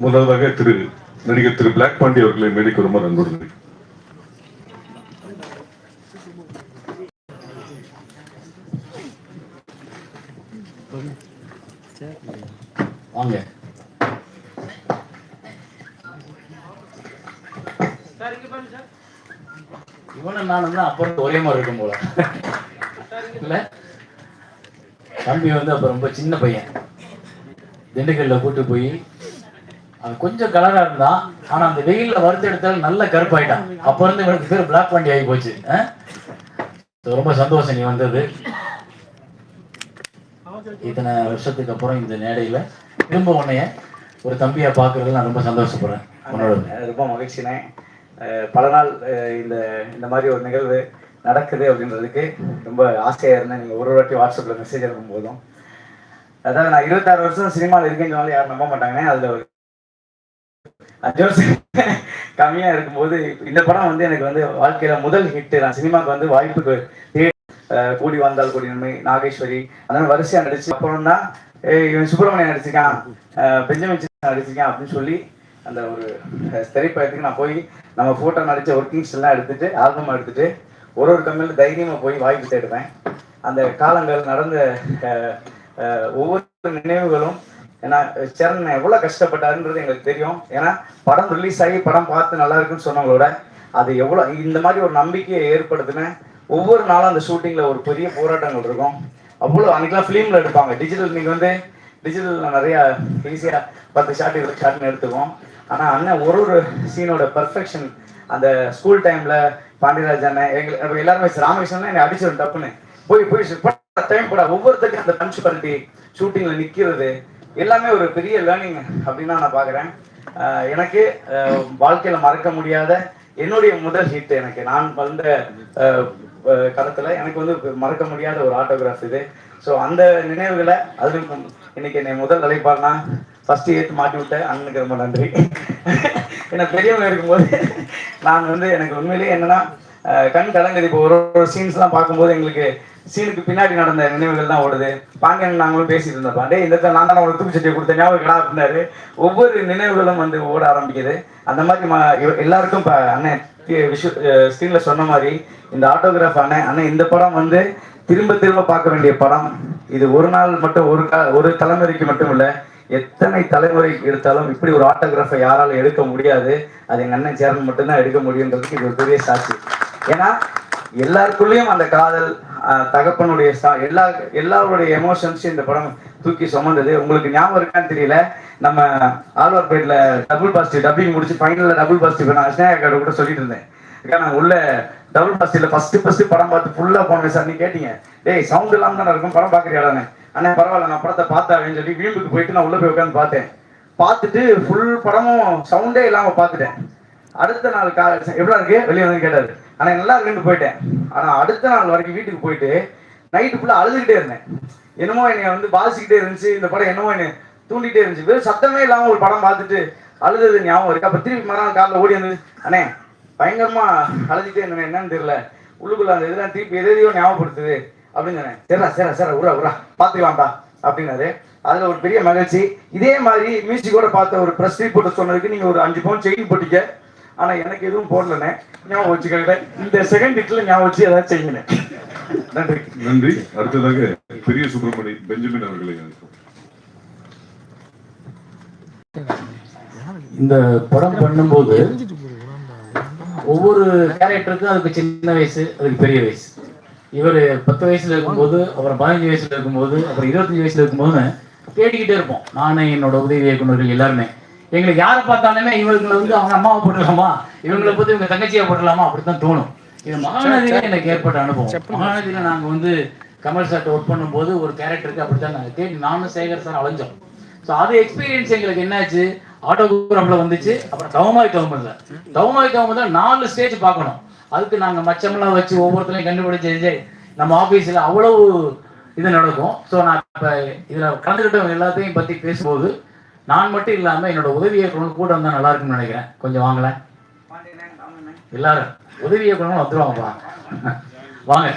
முதலாவதாக திரு நடிகர் திரு பிளாக் பாண்டி அவர்களை மேடைக்கு ரொம்ப நண்பர்கள் வாங்க. இவனும் நானும் தான் அப்புறம் ஒரே மாதிரி இருக்கும் போல. இல்ல? தம்பி வந்து அப்ப ரொம்ப சின்ன பையன். திண்டுக்கல்ல கூட்டு போய் அது கொஞ்சம் கலரா இருந்தான் ஆனா அந்த வெயில்ல வறுத்து எடுத்தாலும் நல்ல கருப்பாயிட்டான். அப்ப இருந்து இவனுக்கு பேர் பிளாக் வண்டி ஆகி போச்சு ரொம்ப சந்தோஷம் நீ வந்தது. இத்தனை வருஷத்துக்கு அப்புறம் இந்த மேடையில திரும்ப உன்னைய ஒரு தம்பியா பாக்குறதுல நான் ரொம்ப சந்தோஷப்படுறேன் உன்னோட. ரொம்ப மகிழ்ச்சினே பல நாள் இந்த இந்த மாதிரி ஒரு நிகழ்வு நடக்குது அப்படின்றதுக்கு ரொம்ப ஆசையாக இருந்தேன். நீங்கள் ஒரு வாட்டி வாட்ஸ்அப்பில் மெசேஜ் அனுப்பும் போதும் அதாவது நான் இருபத்தாறு வருஷம் சினிமாவில் இருக்கேன்னு சொன்னாலும் யாரும் நம்ப மாட்டாங்க அதில் ஒரு அஞ்சு கம்மியாக இருக்கும்போது இந்த படம் வந்து எனக்கு வந்து வாழ்க்கையில் முதல் ஹிட்டு நான் சினிமாவுக்கு வந்து வாய்ப்பு கூடி வந்தால் கூடி நன்மை. நாகேஸ்வரி அந்த வரிசையாக நடிச்சு அப்புறம் தான் இவன் சுப்பிரமணியன் நடிச்சிருக்கான் பெஞ்சமின் நடிச்சிருக்கேன் நடிச்சிருக்கான் அப்படின்னு சொல்லி அந்த ஒரு திரைப்படத்துக்கு நான் போய் நம்ம ஃபோட்டோ நடித்த ஒர்க்கிங்ஸ் எல்லாம் எடுத்துட்டு ஆல்பம் எடுத்துட்டு ஒரு ஒரு கம்மியில் தைரியமாக போய் வாய்ப்பு தேடுவேன். அந்த காலங்கள் நடந்த ஒவ்வொரு நினைவுகளும் ஏன்னா சரண் எவ்வளோ கஷ்டப்பட்டாருன்றது எங்களுக்கு தெரியும் ஏன்னா படம் ரிலீஸ் ஆகி படம் பார்த்து நல்லா இருக்குன்னு சொன்னவங்களோட அது எவ்வளோ இந்த மாதிரி ஒரு நம்பிக்கையை ஏற்படுத்தின ஒவ்வொரு நாளும் அந்த ஷூட்டிங்கில் ஒரு பெரிய போராட்டங்கள் இருக்கும் அவ்வளோ அன்றைக்கெலாம் ஃபிலிமில் எடுப்பாங்க டிஜிட்டல் நீங்கள் வந்து டிஜிட்டலில் நிறையா ஈஸியாக பத்து ஷாட் இருபது ஷாட்னு எடுத்துக்குவோம் ஆனால் அண்ணன் ஒரு ஒரு சீனோட பர்ஃபெக்ஷன் அந்த ஸ்கூல் டைமில் பாண்டியராஜ் அண்ணன் எங்களுக்கு எல்லாருமே ராமகிருஷ்ணன் என்னை அடிச்சிடும் டப்புன்னு போய் போய் டைம் போட ஒவ்வொருத்தருக்கும் அந்த பஞ்சுவாலிட்டி ஷூட்டிங்கில் நிற்கிறது எல்லாமே ஒரு பெரிய லேர்னிங் அப்படின்னு தான் நான் பார்க்குறேன் எனக்கு வாழ்க்கையில் மறக்க முடியாத என்னுடைய முதல் ஹிட் எனக்கு. நான் வந்த கருத்தில் எனக்கு வந்து மறக்க முடியாத ஒரு ஆட்டோகிராஃப் இது. ஸோ அந்த நினைவுகளை அது இன்னைக்கு என்னை முதல் அழைப்பார்னா ஃபர்ஸ்ட் ஏற்று மாட்டி விட்ட அண்ணனுக்கு ரொம்ப நன்றி. ஏன்னா பெரியவங்க இருக்கும்போது நான் வந்து எனக்கு உண்மையிலேயே என்னன்னா கண் கலங்குது. இப்போ ஒரு ஒரு சீன்ஸ்லாம் பார்க்கும்போது எங்களுக்கு சீனுக்கு பின்னாடி நடந்த நினைவுகள் தான் ஓடுது. பாண்டியன் நாங்களும் பேசிட்டு இருந்தப்பா டே இந்த நான் தான் உங்களுக்கு சட்டியை கொடுத்த ஞாபகம் கடா இருந்தாரு ஒவ்வொரு நினைவுகளும் வந்து ஓட ஆரம்பிக்குது. அந்த மாதிரி எல்லாருக்கும் இப்போ அண்ணன் விஷு ஸ்க்ரீனில் சொன்ன மாதிரி இந்த ஆட்டோகிராஃப் அண்ணன் அண்ணன் இந்த படம் வந்து திரும்ப திரும்ப பார்க்க வேண்டிய படம். இது ஒரு நாள் மட்டும் ஒரு கா ஒரு தலைமுறைக்கு மட்டும் இல்லை எத்தனை தலைமுறை எடுத்தாலும் இப்படி ஒரு ஆட்டோகிராஃபை யாராலும் எடுக்க முடியாது. அது எங்கள் அண்ணன் சேரன் மட்டும்தான் எடுக்க முடியுன்றதுக்கு இது ஒரு பெரிய சாட்சி. ஏன்னா எல்லாருக்குள்ளேயும் அந்த காதல் தகப்பனுடைய சா- எல்லா எல்லாருடைய எமோஷன்ஸும் இந்த படம் தூக்கி சுமந்தது. உங்களுக்கு ஞாபகம் இருக்கான்னு தெரியல. நம்ம ஆழ்வார்பேட்டில் டபுள் பாசிட்டிவ் டப்பிங் முடிச்சு ஃபைனலில் டபுள் பாசிட்டிவ் நான் ஸ்னேகா கார்டு கூட சொல்லிட்டு இருந்தேன். நான் உள்ள டபுள் பாசிட்டிவ்ல ஃபர்ஸ்ட் ஃபர்ஸ்ட் படம் பார்த்து ஃபுல்லா போனேன் சார். நீ கேட்டீங்க. டேய் சவுண்ட் இல்லாம தானே இருக்கும்? படம் பாக்குறியாடானே அண்ணா பரவாயில்ல நான் படத்தை பார்த்தேன் அப்படின்னு சொல்லி வீம்புக்கு போயிட்டு நான் உள்ள போய் உட்காந்து பார்த்தேன். பார்த்துட்டு ஃபுல் படமும் சவுண்டே இல்லாம பார்த்துட்டேன். அடுத்த நாள் கா எவ்வளோ இருக்கு? வெளியே வந்து கேட்டாரு. ஆனா நல்லா இருக்குன்னு போயிட்டேன். ஆனா அடுத்த நாள் வரைக்கும் வீட்டுக்கு போயிட்டு நைட்டு ஃபுல்லா அழுதுகிட்டே இருந்தேன். என்னமோ என்னை வந்து பாதிச்சுக்கிட்டே இருந்துச்சு. இந்த படம் என்னமோ என்னை தூண்டிகிட்டே இருந்துச்சு. வெறும் சத்தமே இல்லாம ஒரு படம் பார்த்துட்டு அழுதது ஞாபகம் இருக்கு. அப்ப திருப்பி மறுநாள் காலில் ஓடி வந்து அண்ணே பயங்கரமா அழுதுகிட்டே இருந்தேன் என்னன்னு தெரியல. உள்ளுக்குள்ள அந்த இதெல்லாம் திருப்பி எதையோ ஞாபகப்படுத்துது. அப்படின்னு சொன்னேன். சரிடா சரிடா சரி உரா உரா பார்த்துக்கலாம்டா. அப்படின்னாரு. அதுல ஒரு பெரிய மகிழ்ச்சி. இதே மாதிரி மியூசிக்கோட பார்த்த ஒரு ப்ரெஸ் ரிப்போர்ட் சொன்னதுக்கு நீங்க ஒரு அஞ்சு பவுன் செயின் போட்டீங்க. ஆனா எனக்கு எதுவும் போடலண்ணே. ஞாபகம் வச்சுக்கிட்டேன் இந்த செகண்ட் ஹிட்ல ஞாபகம் வச்சு ஏதாவது செய்யுங்க நன்றி. நன்றி. அடுத்ததாக பெரிய சுப்பிரமணி பெஞ்சமின் அவர்களை. இந்த படம் பண்ணும்போது ஒவ்வொரு கேரக்டருக்கும் அதுக்கு சின்ன வயசு அதுக்கு பெரிய வயசு. இவர் பத்து வயசுல இருக்கும்போது அப்புறம் பதினஞ்சு வயசுல இருக்கும்போது அப்புறம் இருபத்தஞ்சு வயசுல இருக்கும்போது தேடிக்கிட்டே இருப்போம். நானும் என்னோட உதவி இயக்குநர்கள் எல்லாருமே. எங்களுக்கு யாரை பார்த்தாலுமே இவங்களை வந்து அவங்க அம்மாவை போட்டுடலாமா இவங்களை பத்தி இவங்க தங்கச்சியை போட்டுடலாமா அப்படித்தான் தோணும். இது மகாநதியில எனக்கு ஏற்பட்ட அனுபவம். மகாநதியில நாங்க வந்து கமல் சார்ட்ட ஒர்க் பண்ணும்போது ஒரு கேரக்டருக்கு அப்படித்தான் நாங்க தேடி நானும் சேகர் சார் அலைஞ்சோம். ஸோ அது எக்ஸ்பீரியன்ஸ் எங்களுக்கு என்னாச்சு? ஆட்டோகிராஃப்ல வந்துச்சு. அப்புறம் தவமாய் தவமல்ல தவமாய் தவமல்ல நாலு ஸ்டேஜ் பார்க்கணும். அதுக்கு நாங்க மச்சமெல்லாம் வச்சு ஒவ்வொருத்தரையும் கண்டுபிடிச்சு நம்ம ஆபீஸ்ல அவ்வளவு இது நடக்கும். ஸோ நான் இப்போ இதுல கலந்துக்கிட்டவங்க எல்லாத்தையும் பத்தி பேசும்போது நான் மட்டும் இல்லாம என்னோட உதவி இயக்குனர் கூட வந்தா நல்லா இருக்கும்னு நினைக்கிறேன். கொஞ்சம் வாங்கல. எல்லாரும். உதவி இயக்குனரும் வந்துருவாங்கப்பா வாங்க.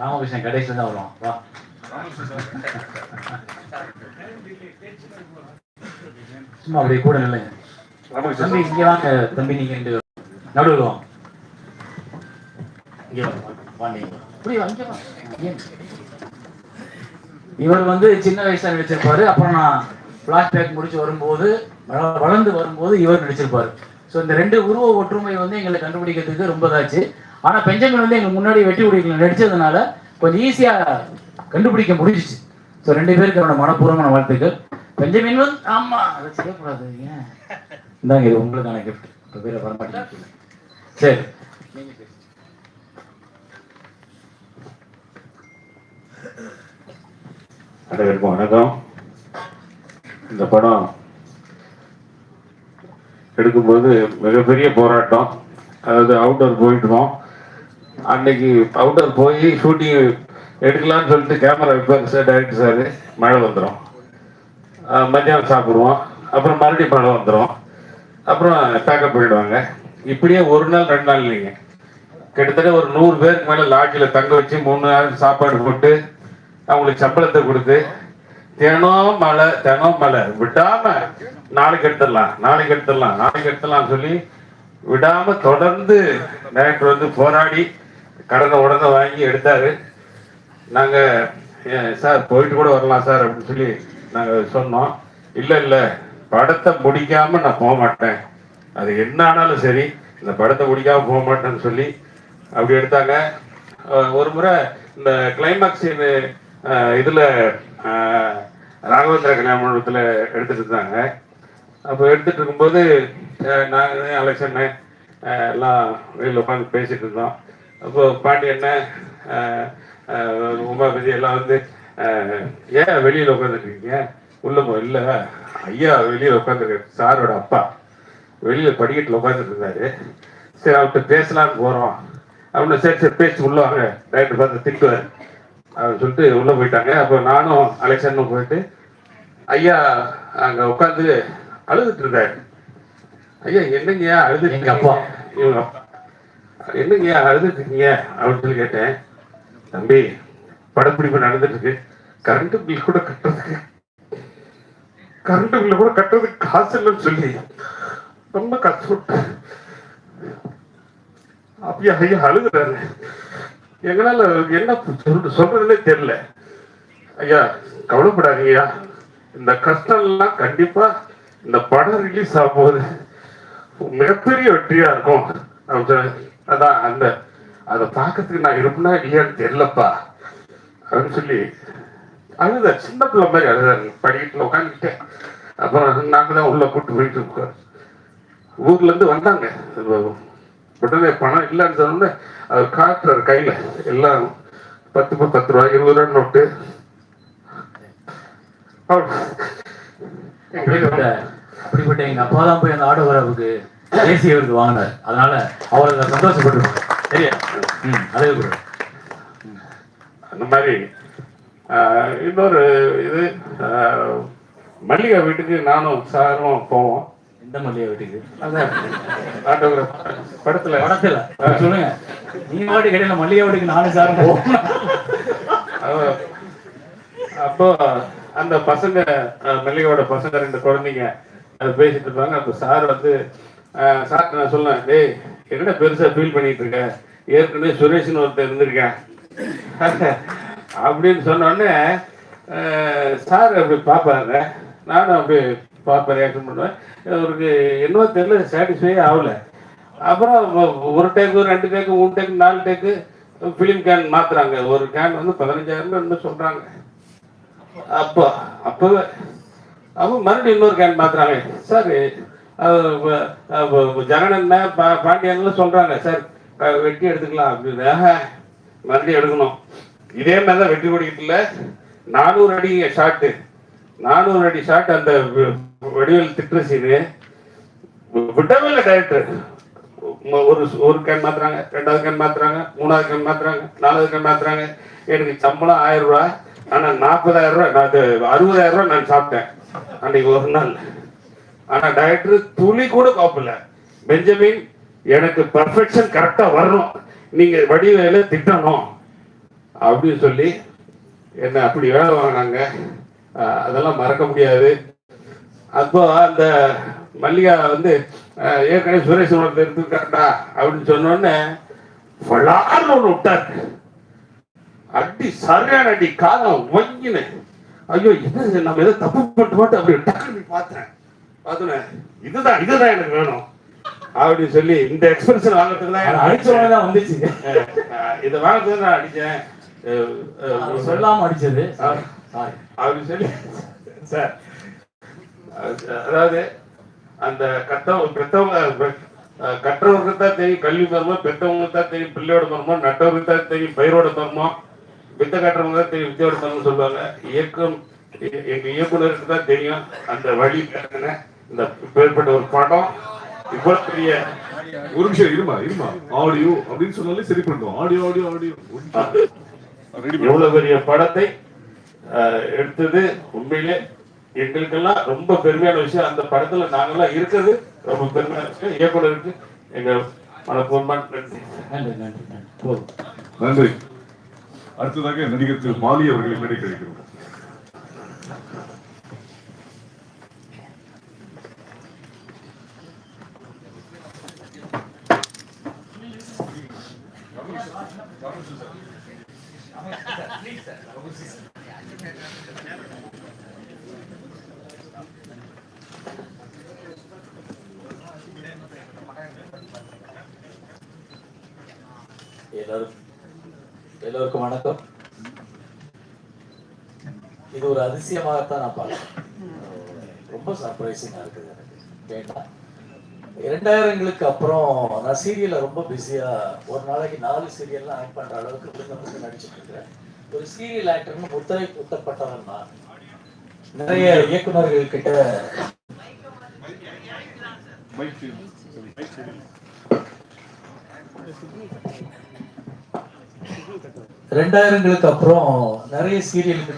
ராமகிருஷ்ணன் கடைசியில் தான் வருவான். வா. சும்மா அப்படியே கூட நில்லுங்க. ராமகிருஷ்ணன் தம்பி இங்க வாங்க. தம்பி நீங்க. நடுவுல வாங்க இங்க வாங்க, வாங்க. இங்க. இவர் வந்து சின்ன வயசுல நடிச்சிருப்பாரு. அப்புறம் நான் பிளாஷ்பேக் முடிச்சு வரும்போது வளர்ந்து வரும்போது இவர் நடிச்சிருப்பாரு. ஸோ இந்த ரெண்டு உருவ ஒற்றுமை வந்து எங்களை கண்டுபிடிக்கிறதுக்கு ரொம்ப இதாச்சு. ஆனா பெஞ்சமின் வந்து எங்களுக்கு முன்னாடி வெட்டி குடிக்கல நடிச்சதுனால கொஞ்சம் ஈஸியா கண்டுபிடிக்க முடிஞ்சிச்சு. ஸோ ரெண்டு பேருக்கு அவனோட மனப்பூர்வமான வாழ்த்துக்கள். பெஞ்சமின் வந்து ஆமா அதை செய்யக்கூடாது ஏன்? இந்தாங்க இது உங்களுக்கான கிஃப்ட் இப்போ பேரை வரமாட்டேங்க சரி. நீங்க அனைவருக்கும் வணக்கம். இந்த படம் எடுக்கும்போது மிகப்பெரிய போராட்டம். அதாவது அவுட்டர் போயிட்டோம் அன்னைக்கு அவுட்டர் போய் ஷூட்டிங் எடுக்கலாம்னு சொல்லிட்டு கேமரா வைப்பாங்க சார் டைரக்டர் சார் மழை வந்துடும் மத்தியானம் சாப்பிடுவோம். அப்புறம் மறுபடியும் மழை வந்துடும் அப்புறம் பேக்கப் போயிடுவாங்க. இப்படியே ஒரு நாள் ரெண்டு நாள் இல்லைங்க. கிட்டத்தட்ட ஒரு நூறு பேருக்கு மேலே லாட்ஜில் தங்க வச்சு மூணு நாள் சாப்பாடு போட்டு அவங்களுக்கு சம்பளத்தை கொடுத்து தினம் மழை தினம் மழை விடாம நாளைக்கு எடுத்துடலாம் நாளைக்கு எடுத்துடலாம் நாளைக்கு எடுத்துடலாம் சொல்லி விடாம தொடர்ந்து டைரக்டர் வந்து போராடி கடனை உடனே வாங்கி எடுத்தாரு. நாங்க "ஏன் சார் போயிட்டு கூட வரலாம் சார் அப்படின்னு சொல்லி நாங்க சொன்னோம். இல்ல இல்ல படத்தை முடிக்காம நான் போக மாட்டேன். அது என்ன ஆனாலும் சரி இந்த படத்தை முடிக்காம போக மாட்டேன்னு சொல்லி அப்படி எடுத்தாங்க. ஒரு முறை இந்த கிளைமேக்ஸ் இதில் ராகவேந்திர கல்யாண மண்டபத்துல எடுத்துகிட்டு இருந்தாங்க. அப்போ எடுத்துகிட்டு இருக்கும்போது நான் அலெக்ஷன் எல்லாம் வெளியில் உட்காந்து பேசிகிட்டு இருந்தோம். அப்போ பாண்டி அண்ணன் உமாபதி எல்லாம் வந்து ஏன் வெளியில் உட்காந்துருக்கீங்க? உள்ள போ இல்லை ஐயா வெளியில் உட்காந்துருக்காரு சாரோட அப்பா. வெளியில் படிக்கட்டில் உட்காந்துட்டு இருந்தாரு. சரி அவர்கிட்ட பேசலாம்னு போகிறோம் அப்படின்னு சரி சரி பேசி உள்ள வாங்க. டைரக்டர் பார்த்து திட்டுவார். அப்படின்னு சொல்லிட்டு உள்ள போயிட்டாங்க. அப்போ நானும் அலெக்சாண்டரும் போயிட்டு ஐயா அங்க உட்காந்து அழுதுட்டு இருந்தாரு ஐயா என்னங்க அழுது அப்பா. இவங்க அப்பா என்னங்க அழுதுட்டு இருக்கீங்க? அப்படின்னு சொல்லி கேட்டேன். தம்பி படப்பிடிப்பு நடந்துட்டு இருக்கு கரண்ட் பில் கூட கட்டுறதுக்கு கரண்ட் பில் கூட கட்டுறதுக்கு காசு இல்லைன்னு சொல்லி ரொம்ப கஷ்டப்பட்டு அப்படியே ஐயா அழுகுறாரு. எங்களால் என்ன சொல்ற சொல்றதுலே தெரியல. ஐயா கவலைப்படாதீங்கய்யா. இந்த கஷ்டம்லாம் கண்டிப்பாக கண்டிப்பா இந்த படம் ரிலீஸ் ஆகும்போது மிகப்பெரிய வெற்றியா இருக்கும். அப்படின்னு அதான் அந்த அதை பார்க்கறதுக்கு நான் இருப்பேனா இல்லையான்னு தெரியலப்பா. அப்படின்னு சொல்லி அழுத சின்ன பிள்ளை மாதிரி அழுதாங்க படிக்கட்டுல உட்காந்துக்கிட்டு அப்புறம் நாங்கள் தான் உள்ள கூட்டு போயிட்டு இருக்கோம். ஊர்லேருந்து வந்தாங்க. உடனே பணம் இல்லைன்னு சொன்னோடனே அவர் காட்டுறாரு கையில. எல்லாம் பத்து பத்து ரூபா இருபது ரூபா நோட்டு. அப்படிப்பட்ட எங்க அப்பா தான் போய் அந்த ஆட்டோகிராஃபுக்கு தேசிய விருது வாங்கினார். அதனால அவர் சந்தோஷப்பட்டு சரியா? ம் அதே கூட அந்த மாதிரி இன்னொரு இது மல்லிகா வீட்டுக்கு நானும் சாரும் போவோம் எந்த மல்லிகை வீட்டுக்கு அதான். ஆட்டோகிராஃப் படத்துல. படத்துல. சொல்லுங்க. நீ வாட்டி கடையில மல்லிகை வீட்டுக்கு போவோம் அவ- அப்போ அந்த பசங்க அஹ், மல்லிகாவோட பசங்க ரெண்டு குழந்தைங்க அது பேசிட்டு இருப்பாங்க. அப்போ சார் வந்து சார்ட்ட நான் சொல்லுவேன் டேய் என்னடா பெருசா ஃபீல் பண்ணிட்டு இருக்க? ஏற்கனவே சுரேஷ்னு ஒருத்தர் இருந்திருக்கேன். அப்படின்னு சொன்ன உடனே அஹ், சார் அப்படி பார்ப்பாங்க நானும் அப்படி பார்ப்பேன் ரியாக்ஷன் பண்ணுவேன். அவருக்கு என்னவோ தெரியல சாட்டிஸ்ஃபை ஆகலை. அப்புறம் ஒரு டேக்கு ரெண்டு டேக்கு மூணு டேக்கு நாலு டேக்கு ஃபிலிம் கேன் மாத்துறாங்க. ஒரு கேன் வந்து பதினஞ்சாயிரம் என்ன சொல்றாங்க. அப்போ அப்பவே அப்போ மறுபடியும் இன்னொரு கேன் மாத்துறாங்க. சார் ஜனனன் பாண்டியன்லாம் சொல்றாங்க. சார் வெட்டி எடுத்துக்கலாம் அப்படின்னு. மறுபடியும் எடுக்கணும். இதே மாதிரி தான் வெட்டி கொடுக்கிட்டுல நானூறு அடி ஷாட்டு நானூறு அடி ஷாட் அந்த வடிவேல் திட்டுற சீனு விடவே இல்லை டைரக்டர் ஒரு ஒரு கேன் மாத்துறாங்க ரெண்டாவது கேன் மாத்துறாங்க மூணாவது கேன் மாத்துறாங்க நாலாவது கேன் மாத்துறாங்க. எனக்கு சம்பளம் ஆயிரம் ரூபா ஆனா நாற்பதாயிரம் ரூபாய் நான் அறுபதாயிரம் ரூபாய் நான் சாப்பிட்டேன் அன்னைக்கு ஒரு நாள். ஆனா டைரக்டர் துளி கூட கோப்பல பெஞ்சமின் எனக்கு பர்ஃபெக்ஷன் கரெக்டா வரணும். நீங்க வடிவேல திட்டணும். அப்படின்னு சொல்லி என்ன அப்படி வேலை வாங்கினாங்க. அதெல்லாம் மறக்க முடியாது. அப்போ அந்த மல்லிகா வந்து ஏற்கனவே சுரேஷ் உனக்கு இருந்துருக்காண்டா அப்படின்னு சொன்னோடனே பலார்னு ஒன்று விட்டாரு. அடி சரியான அடி காலம் ஒங்கினு ஐயோ இது? நம்ம ஏதோ தப்பு பண்ணிட்டு மட்டும். அப்படி டக்குன்னு பார்த்தேன். பார்த்தேன் இதுதான் இதுதான் எனக்கு வேணும். அப்படின்னு சொல்லி இந்த எக்ஸ்பிரஷன் வாங்குறதுக்கு தான் எனக்கு அடிச்சவங்க தான் வந்துச்சு. இதை வாங்குறதுக்கு நான் அடிச்சேன் அஹ், அஹ், அவர் சொல்லாம அடிச்சது அப்படின்னு சொல்லி சார் அதாவது அந்த கத்தவங்க பெத்தவங்க பெ- அஹ் கற்றவருக்கு தான் தெரியும் கல்வி மர்மம் பெத்தவங்களுக்கு தான் தெரியும் பிள்ளையோட மர்மம் நட்டவருக்கு தான் தெரியும் பயிரோட மர்மம் வித்த கட்டுறவங்க தான் தெரியும் வித்தையோட மர்மம் சொல்லுவாங்க. இயக்கம் எங்க இயக்குனருக்கு தான் தெரியும். அந்த வழி இந்த இப்பேற்பட்ட ஒரு படம். இவ்வளவு பெரிய ஒரு நிமிஷம் இருமா இருமா? ஆடியோ அப்படின்னு சொன்னாலே சரி பண்ணுவோம் ஆடியோ ஆடியோ ஆடியோ. ரெடி இவ்வளவு பெரிய படத்தை எடுத்தது உண்மையிலே எங்களுக்கெல்லாம் ரொம்ப பெருமையான விஷயம். அந்த படத்துல நாங்கெல்லாம் இருக்கிறது ரொம்ப பெருமையான விஷயம். இயக்குனருக்கு எங்க மனப்பூர்வமான நன்றி. நன்றி நன்றி நன்றி. போதும். நன்றி. அடுத்ததாக நடிகர் திரு மாலி அவர்களை மேடை கிடைக்கிறோம் எல்லாரும் எல்லோருக்கும் வணக்கம். இது ஒரு அதிசயமாகத்தான் நான் பார்க்கிறேன். ரொம்ப சர்ப்ரைசிங்கா இருக்குது எனக்கு. ஏன்னா இரண்டாயிரங்களுக்கு அப்புறம் நான் சீரியல்ல ரொம்ப பிஸியா ஒரு நாளைக்கு நாலு சீரியல்லாம் ஆக்ட் பண்ற அளவுக்கு நடிச்சிட்டு இருக்கிறேன் ஒரு சீரியல் ஆக்டர்னு முத்திரை குத்தப்பட்டவன் நான். நிறைய இயக்குனர்கள் கிட்ட ரெண்டாயிரங்களுக்கு அப்புறம் நிறைய சீரியலுக்கு